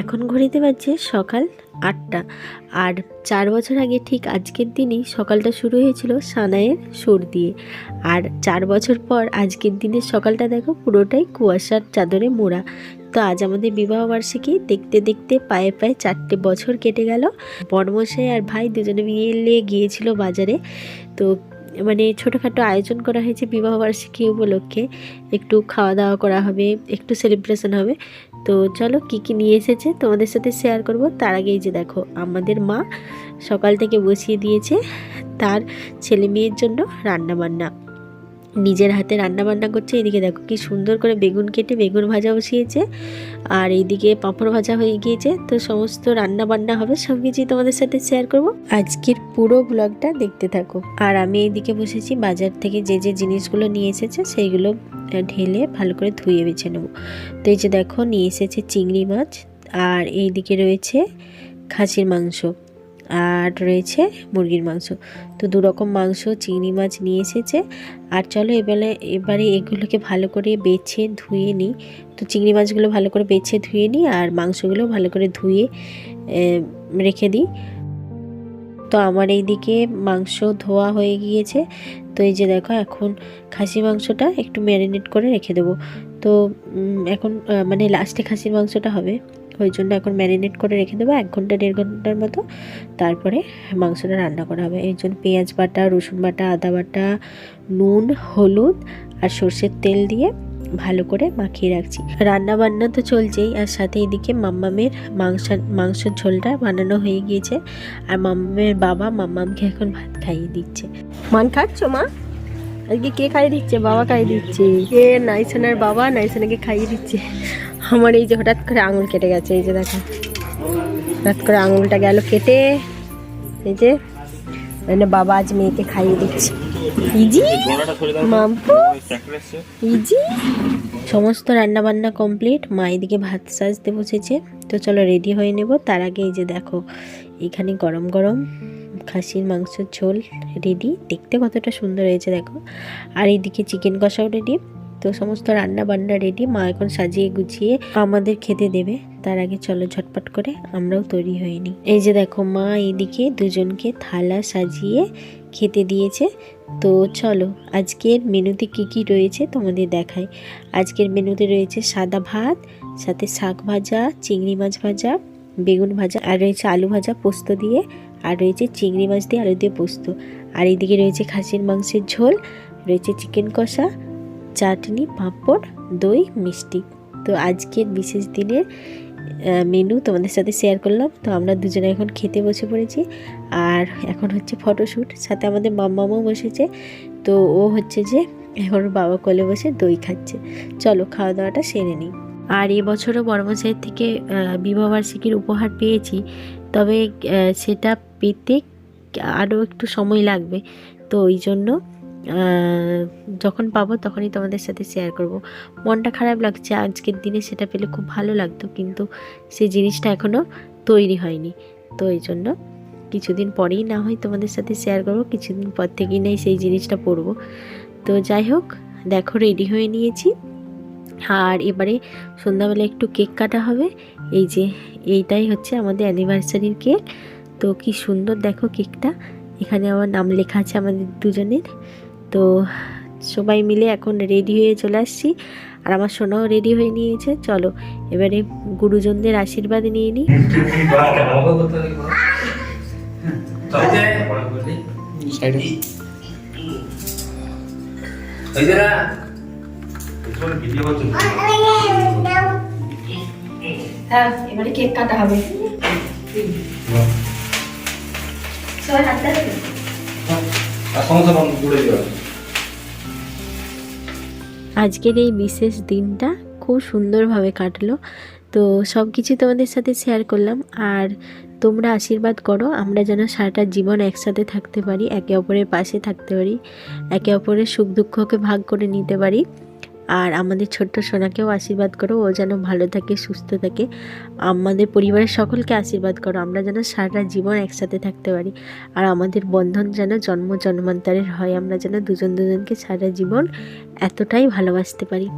এখন ঘড়িতে বাজছে সকাল আটটা। আর চার বছর আগে ঠিক আজকের দিনই সকালটা শুরু হয়েছিল সানাইয়ের সুর দিয়ে। আর চার বছর পর আজকের দিনের সকালটা দেখো পুরোটাই কুয়াশার চাদরে মোড়া। তো আজ আমাদের বিবাহ বার্ষিকী দেখতে দেখতে পায়ে পায়ে চারটে বছর কেটে গেল। বড়মশাই আর ভাই দুজনে মিলে গিয়েছিল বাজারে। তো মানে ছোটোখাটো আয়োজন করা হয়েছে বিবাহবার্ষিকী উপলক্ষে। একটু খাওয়া দাওয়া করা হবে, একটু সেলিব্রেশন হবে। তো চলো কি কি নিয়ে এসেছে তোমাদের সাথে শেয়ার করব। তার আগেই যে দেখো, আমাদের মা সকাল থেকে বসিয়ে দিয়েছে তার ছেলে মেয়ের জন্য রান্না বান্না নিজের হাতে রান্না বান্না করছে। এদিকে দেখো কি সুন্দর করে বেগুন কেটে বেগুন ভাজা বসিয়েছে। আর এইদিকে পাঁপড় ভাজা হয়ে গিয়েছে। তো সমস্ত রান্না বান্না হবে সব কিছুই তোমাদের সাথে শেয়ার করব। আজকের পুরো ব্লগটা দেখতে থাকো। আর আমি এইদিকে বসেছি, বাজার থেকে যে যে জিনিসগুলো নিয়ে এসেছে সেইগুলো ঢেলে ভালো করে ধুয়ে বেছে নেব। তো এই যে দেখো, নিয়ে এসেছে চিংড়ি মাছ। আর এইদিকে রয়েছে খাসির মাংস। আর রয়েছে মুরগির মাংস। তো দু রকম মাংস, চিংড়ি মাছ নিয়ে এসেছে। আর চলো এবারে এবারে এগুলোকে ভালো করে বেছে ধুয়ে নিই। তো চিংড়ি মাছগুলো ভালো করে বেছে ধুয়ে নিই আর মাংসগুলো ভালো করে ধুয়ে রেখে দিই। তো আমার এইদিকে মাংস ধোয়া হয়ে গিয়েছে। তো এই যে দেখো, এখন খাসি মাংসটা একটু ম্যারিনেট করে রেখে দেবো। তো এখন মানে লাস্টে খাসির মাংসটা হবে। ওই জন্য এখন ম্যারিনেট করে রেখে দেবো এক ঘণ্টা, দেড় ঘণ্টার মতো। তারপরে মাংসটা রান্না করা হবে। এই জন্য পেঁয়াজ বাটা, রসুন বাটা, আদা বাটা, নুন, হলুদ আর সর্ষের তেল দিয়ে ভালো করে মাখিয়ে রাখছি। রান্না বান্না তো চলছেই, আর সাথে এদিকে মাম্মামের মাংস, মাংসের ঝোলটা বানানো হয়ে গিয়েছে। আর মাম্মামের বাবা মাম্মামকে এখন ভাত খাইয়ে দিচ্ছে। মান খাচ্ছ, মা? আজকে কে খাইয়ে দিচ্ছে? বাবা খাইয়ে দিচ্ছে। কে নাইসোনার বাবা, নাইসোনাকে খাইয়ে দিচ্ছে। আমার এই যে হঠাৎ করে আঙুল কেটে গেছে, এই যে দেখো। হঠাৎ করে আঙুলটা গেল কেটে, এই যে মানে বাবা আজ মেয়েকে খাইয়ে দিচ্ছে। ইজি? মাম্পু? ইজি? সমস্ত রান্না বান্না কমপ্লিট, মা এদিকে ভাত সাজতে বসেছে। তো চলো রেডি হয়ে নেব। তার আগে এই যে দেখো, এখানে গরম গরম খাসির মাংসের ঝোল রেডি। দেখতে কতটা সুন্দর হয়েছে, দেখো। আর এইদিকে চিকেন কষাও রেডি তো সমস্ত রান্না বান্না রেডি মা এখন সাজিয়ে গুছিয়ে আমাদের খেতে দেবে। তার আগে চলো ঝটপট করে, আমরাও তৈরি নিই। এই যে দেখো মা এইদিকে দুজনকে থালা সাজিয়ে খেতে দিয়েছে। তো চলো, আজকের মেনুতে কি কি রয়েছে তোমাদের দেখাই। আজকের মেনুতে রয়েছে সাদা ভাত, সাথে শাক ভাজা, চিংড়ি মাছ ভাজা, বেগুন ভাজা, আর রয়েছে আলু ভাজা পোস্ত দিয়ে, আর রয়েছে চিংড়ি মাছ দিয়ে আলু দিয়ে পোস্ত। আর এইদিকে রয়েছে খাসির মাংসের ঝোল, রয়েছে চিকেন কষা চাটনি পাঁপড় দই মিষ্টি। তো আজকের বিশেষ আহ, মেনু তোমাদের সাথে শেয়ার করলাম। তো আমরা দুজনে এখন খেতে বসে পড়েছি। আর এখন হচ্ছে ফটোশ্যুট সাথে আমাদের মাম্মামও বসেছে। তো ও হচ্ছে যে এখন বাবা কোলে বসে দই খাচ্ছে। চলো খাওয়া দাওয়াটা সেরে নিই। আর এবছরও বড়মশাইয়ের থেকে বিবাহবার্ষিকীর উপহার পেয়েছি। তবে সেটা পেতে আরও একটু সময় লাগবে। তো ওই জন্য যখন পাবো তখনই তোমাদের সাথে শেয়ার করব। মনটা খারাপ লাগছে, আজকের দিনে সেটা পেলে খুব ভালো লাগতো, কিন্তু সেই জিনিসটা এখনও তৈরি হয়নি। তো এই জন্য কিছুদিন পরেই না হয় তোমাদের সাথে শেয়ার করব, কিছুদিন পর থেকেই নেই সেই জিনিসটা পরবো। তো যাই হোক, দেখো রেডি হয়ে নিয়েছি। আর এবারে সন্ধ্যাবেলা একটু কেক কাটা হবে। এই যে এইটাই হচ্ছে আমাদের অ্যানিভার্সারির কেক। তো কি সুন্দর দেখো কেকটা। এখানে আমার নাম লেখা আছে আমাদের দুজনের। তো সবাই মিলে এখন রেডি হয়ে চলে আসছি। আর আমার সোনাও রেডি হয়ে নিয়েছে। চলো, এবারে গুরুজনদের আশীর্বাদ নিয়ে নিই এবারে কেক কাটা হবে হাতটা আজকের এই বিশেষ দিনটা খুব সুন্দরভাবে কাটলো। তো সব কিছু তোমাদের সাথে শেয়ার করলাম। আর তোমরা আশীর্বাদ করো, আমরা যেন সারাটা জীবন একসাথে থাকতে পারি, একে অপরের পাশে থাকতে পারি, একে অপরের সুখ দুঃখকে ভাগ করে নিতে পারি। আর আমাদের ছোট্ট সোনাকেও আশীর্বাদ করো, ও যেন ভালো থাকে, সুস্থ থাকে। আমাদের পরিবারের সকলকে আশীর্বাদ করো, আমরা যেন সারা জীবন একসাথে থাকতে পারি। আর আমাদের বন্ধন যেন জন্ম জন্মান্তরের হয়, আমরা যেন দুজন দুজনকে সারা জীবন এতটাই ভালোবাসতে পারি।